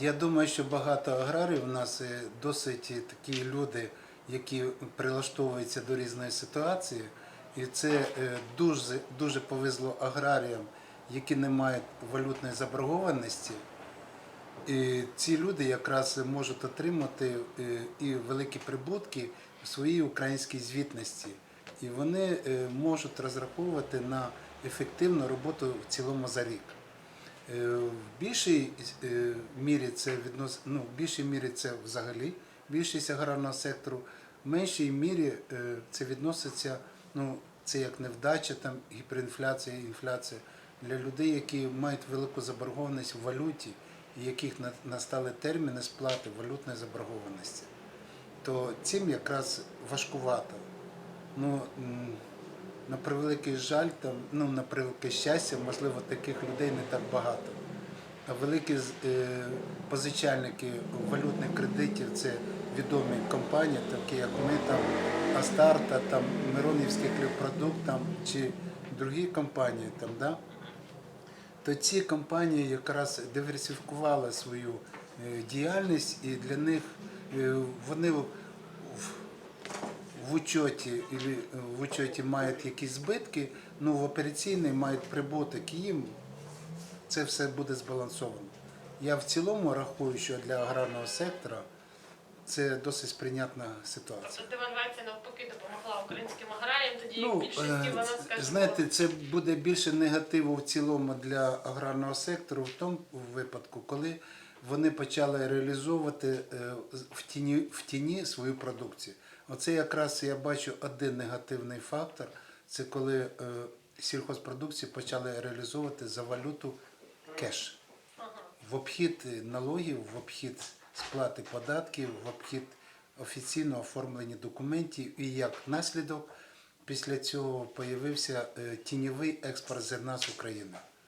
Я думаю, що багато аграрів у нас е, досить такі люди, які прилаштовуються до різної ситуації. І це е, дуже, дуже повезло аграріям, які не мають валютної заборгованості. І ці люди якраз можуть отримати е, і великі прибутки в своїй українській звітності. І вони можуть розраховувати на ефективну роботу в цілому за рік. Е, В більшій е, мірі це віднос... ну, в більшій мірі це взагалі більшість аграрного сектору, в меншій мірі е, це відноситься, ну, це як невдача, там, гіперінфляція, інфляція для людей, які мають велику заборгованість в валюті, і яких на- настали терміни сплати валютної заборгованості. То цим якраз важкувато. Ну, на превеликий жаль, там, ну, на превелике щастя, можливо, таких людей не так багато. А великі е, позичальники валютних кредитів це відомі компанії, такі як ми, там, Астарта, там, Миронівський хлібпродукт там, чи другі компанії. Там, да? то ці компанії якраз диверсифікували свою е, діяльність і для них е, вони в, учеті, е, в учеті мають якісь збитки, ну в операційній мають прибуток, і їм це все буде збалансовано. Я в цілому рахую, що для аграрного сектора це досить сприйнятна ситуація. Тобто девальвація навпаки допомогла українським аграріям, тоді Ну, більшості е, вона, скажімо, знаєте, це буде більше негативу в цілому для аграрного сектору в тому випадку, коли вони почали реалізовувати е, в тіні, в тіні свою продукцію. Оце якраз я бачу один негативний фактор. Це коли е, сільхозпродукцію почали реалізовувати за валюту кеш. В обхід налогів, в обхід сплати податків, в обхід офіційно оформлення документів і як наслідок після цього появився е, тіньовий експорт зерна з України.